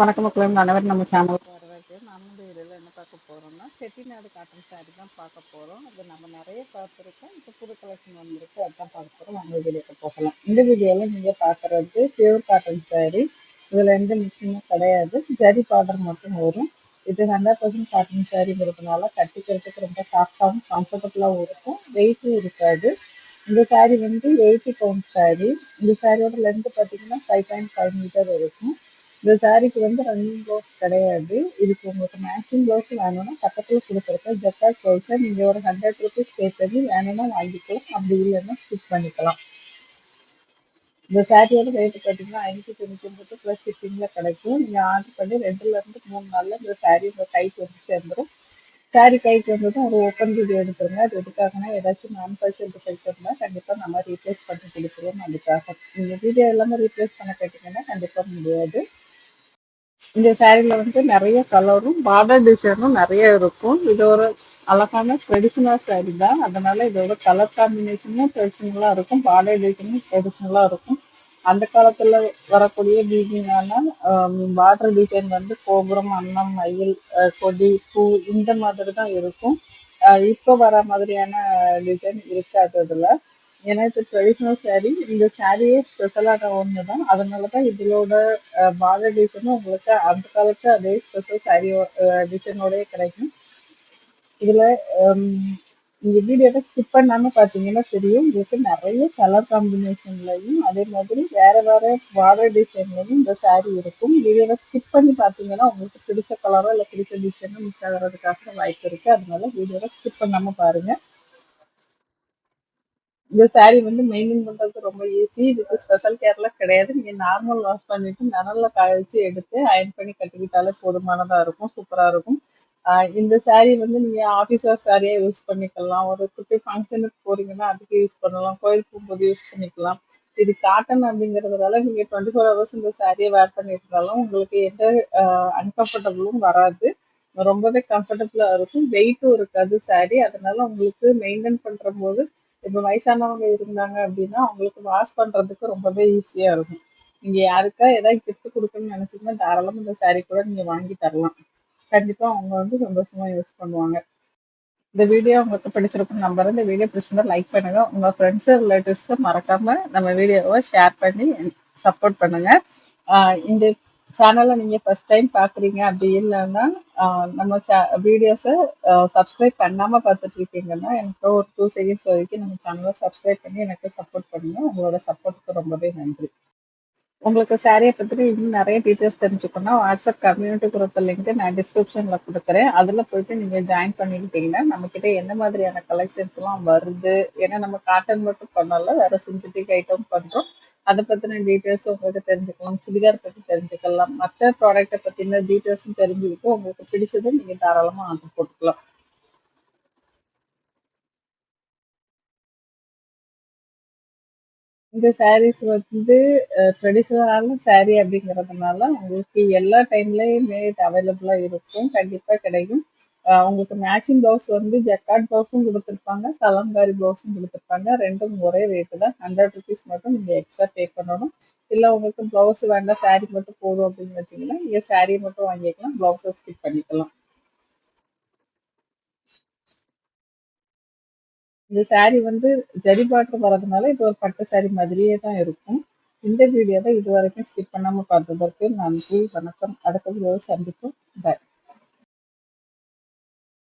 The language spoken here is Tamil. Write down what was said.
வணக்கம் மக்களும் அனைவரும் நம்ம சேனலுக்கு வரவேற்கு நம்ம இந்த வீடியோவில் என்ன பார்க்க போகிறோம்னா செட்டிநாடு காட்டன் சாரி தான் பார்க்க போகிறோம் அது நம்ம நிறைய பார்த்துருக்கோம் இப்போ புது கலெக்ஷன் வந்திருக்கு. அதுதான் பார்க்க போகிறோம் நம்ம வீடியோக்கு போகலாம். இந்த வீடியோவில் நீங்கள் பார்க்குறது பியூர் காட்டன் சாரி இதில் எந்த மிக்சிங்கும் கிடையாது. ஜரி பார்டர் மட்டும் வரும். இது ஹண்ட்ரட் பர்சன்ட் காட்டன் சாரிங்கிறதுனால கட்டிக்கிறதுக்கு ரொம்ப சாஃப்டாகவும் கம்ஃபர்டபுளாகவும் இருக்கும். வெயிட்டும் இருக்காது. இந்த சாரி வந்து எயிட்டி பவுண்ட் சாரி இந்த சாரியோட லென்த்து பார்த்தீங்கன்னா ஃபைவ் பாயிண்ட் ஃபைவ் மீட்டர் இருக்கும் இந்த சாரிக்கு வந்து ரன்னிங் ப்ளவுஸ் கிடையாது. இதுக்கு உங்களுக்கு மேட்சிங் ப்ளவுஸ் வேணும்னா பக்கத்தில் கொடுத்துருக்கேன் ஜக்காட் ப்ளவுஸை நீங்கள் ஒரு ஹண்ட்ரட் ருபீஸ் பே பண்ணி வேணும்னா வாங்கிக்கலாம் அப்படி இல்லைன்னா ஸ்டிச் பண்ணிக்கலாம். இந்த சாரியோட ரேட்டு பார்த்தீங்கன்னா ஐநூற்றி தொண்ணூற்றி ஒன்பது ப்ளஸ் ஸ்டிச்சிங்கில் கிடைக்கும். நீங்கள் ஆர்டர் பண்ணி ரெண்டுலேருந்து மூணு நாளில் இந்த சாரி உங்கள் கைக்கு வந்து சேர்ந்துடும் சாரி கைக்கு வந்ததும் ஒரு ஓப்பன் வீடியோ எடுத்துருங்க. அது எதுக்காகனா ஏதாச்சும் நான் பர்சல் டிஃபெக்ட் இருந்தால் கண்டிப்பாக நம்ம ரீப்ளேஸ் பண்ணி கொடுத்துருவோம் அதுக்காக. நீங்கள் வீடியோ எல்லாமே ரீப்ளேஸ் பண்ண கேட்டிங்கன்னா கண்டிப்பாக முடியாது. இந்த சாரியில் வந்து நிறைய கலரும் பார்டர் டிசைனும் நிறைய இருக்கும். இது ஒரு அழகான ட்ரெடிஷ்னல் சாரி தான். அதனால இதோட கலர் காம்பினேஷனும் ட்ரெடிஷ்னலாக இருக்கும் பார்டர் டிசைனும் ட்ரெடிஷ்னலாக இருக்கும். அந்த காலத்தில் வரக்கூடிய டிசைனான பார்டர் டிசைன் வந்து கோபுரம் அன்னம் மயில் கொடி பூ இந்த மாதிரி தான் இருக்கும். இப்போ வர மாதிரியான டிசைன் இருக்காது அதில். ஏன்னா இது ட்ரெடிஷ்னல் சாரீ இந்த சாரியே ஸ்பெஷலான ஒன்று தான் அதனால தான் இதோட பார்டர் டிசைனும் உங்களுக்கு அந்த காலத்து அதே ஸ்பெஷல் சாரீ டிசைனோடய கிடைக்கும். இதில் இந்த வீடியோவை ஸ்கிப் பண்ணாமல் பார்த்தீங்கன்னா தெரியும். உங்களுக்கு நிறைய கலர் காம்பினேஷன்லையும் அதே மாதிரி வேறு வேறு பார்டர் டிசைன்லையும் இந்த சாரீ இருக்கும். வீடியோவை ஸ்கிப் பண்ணி பார்த்தீங்கன்னா உங்களுக்கு பிடிச்ச கலரோ இல்லை பிடிச்ச டிசைனோ மிஸ் ஆகிறதுக்காக வாய்ப்பு இருக்குது அதனால வீடியோவை ஸ்கிப் பண்ணாமல் பாருங்கள் இந்த சாரீ வந்து மெயின்டைன் பண்றது ரொம்ப ஈஸி இதுக்கு ஸ்பெஷல் கேர்லாம் கிடையாது. நீங்க நார்மல் வாஷ் பண்ணிட்டு நனல்ல காய எடுத்து அயன் பண்ணி கட்டிக்கிட்டாலே போதுமானதா இருக்கும் சூப்பரா இருக்கும். இந்த சாரீ வந்து நீங்க ஆஃபீஸ் ஒர்க் சாரியா யூஸ் பண்ணிக்கலாம். ஒரு குட்டி ஃபங்க்ஷனுக்கு போறீங்கன்னா அதுக்கு யூஸ் பண்ணலாம். கோயில் போகும்போது யூஸ் பண்ணிக்கலாம். இது காட்டன் அப்படிங்கிறதுனால நீங்க டுவெண்ட்டி ஃபோர் ஹவர்ஸ் இந்த சாரியை வேர் பண்ணிட்டு உங்களுக்கு எந்த அன்கம்ஃபர்டபுளும் வராது. ரொம்பவே கம்ஃபர்டபுளா இருக்கும். வெயிட்டும் இருக்காது சாரி அதனால உங்களுக்கு மெயின்டைன் பண்ற போது இப்போ வயசானவங்க இருந்தாங்க அப்படின்னா அவங்களுக்கு வாஷ் பண்றதுக்கு ரொம்பவே ஈஸியா இருக்கும். நீங்க யாருக்கா ஏதாவது கிஃப்ட் கொடுக்கணும்னு நினைச்சீங்கன்னா தாராளமாக இந்த சாரீ கூட நீங்க வாங்கி தரலாம். கண்டிப்பா அவங்க வந்து சந்தோஷமா யூஸ் பண்ணுவாங்க. இந்த வீடியோ உங்களுக்கு பிடிச்சிருக்கும் நம்பர் இந்த வீடியோ பிடிச்சிருந்தா லைக் பண்ணுங்க. உங்க ஃப்ரெண்ட்ஸ் ரிலேட்டிவ்ஸ்க்கு மறக்காம நம்ம வீடியோவை ஷேர் பண்ணி சப்போர்ட் பண்ணுங்க. இந்த சேனலை நீங்கள் ஃபஸ்ட் டைம் பார்க்குறீங்க அப்படி இல்லைன்னா நம்ம சே வீடியோஸை சப்ஸ்கிரைப் பண்ணாமல் பார்த்துட்டு இருக்கீங்கன்னா எனக்கு ஒரு டூ செகண்ட்ஸ் வரைக்கும் நம்ம சேனலை சப்ஸ்கிரைப் பண்ணி எனக்கு சப்போர்ட் பண்ணுங்க. உங்களோட சப்போர்ட்டுக்கு ரொம்பவே நன்றி. உங்களுக்கு சாரியை பற்றி இன்னும் நிறைய டீட்டெயில்ஸ் தெரிஞ்சுக்கணும் வாட்ஸ்அப் கம்யூனிட்டி குரூப் லிங்க் நான் டிஸ்கிரிப்ஷனில் கொடுக்குறேன். அதில் போயிட்டு நீங்கள் ஜாயின் பண்ணிக்கிட்டீங்கன்னா நம்மக்கிட்ட என்ன மாதிரியான கலெக்ஷன்ஸ்லாம் வருது ஏன்னா நம்ம காட்டன் மட்டும் பண்ணல வேறு சிந்தட்டிக் ஐட்டம் பண்ணுறோம் அதை பற்றின டீட்டெயில்ஸும் உங்களுக்கு தெரிஞ்சுக்கலாம். சுடிதார் பற்றி தெரிஞ்சுக்கலாம். மற்ற ப்ராடக்டை பற்றின டீட்டெயில்ஸும் தெரிஞ்சுக்கிட்டு உங்களுக்கு பிடிச்சதை நீங்கள் தாராளமாக ஆர்டர் போட்டுக்கலாம். இந்த சாரீஸ் வந்து ட்ரெடிஷ்னலான சாரீ அப்படிங்கிறதுனால உங்களுக்கு எல்லா டைம்லேயுமே இது அவைலபிளாக இருக்கும். கண்டிப்பாக கிடைக்கும். உங்களுக்கு மேட்சிங் ப்ளவுஸ் வந்து ஜக்காட் ப்ளவுஸும் கொடுத்துருப்பாங்க கலம்காரி ப்ளவுஸும் கொடுத்துருப்பாங்க. ரெண்டும் ஒரே ரேட்டு தான் ஹண்ட்ரட் ருபீஸ் மட்டும் நீங்கள் எக்ஸ்ட்ரா பே பண்ணணும். இல்லை உங்களுக்கு ப்ளவுஸ் வேண்டாம் சாரீ மட்டும் போதும் அப்படின்னு வச்சிங்கன்னா நீங்கள் சாரீ மட்டும் வாங்கிக்கலாம் ப்ளவுஸை ஸ்கிப் பண்ணிக்கலாம். இந்த சாரீ வந்து ஜரி பாட்டு வரதுனால இது ஒரு பட்டு சாரீ மாதிரியே தான் இருக்கும். இந்த வீடியோவை இது வரைக்கும் ஸ்கிப் பண்ணாமல் பார்த்ததற்கு நன்றி வணக்கம். அடுத்த வீடியோவை சந்திப்போம். பாய்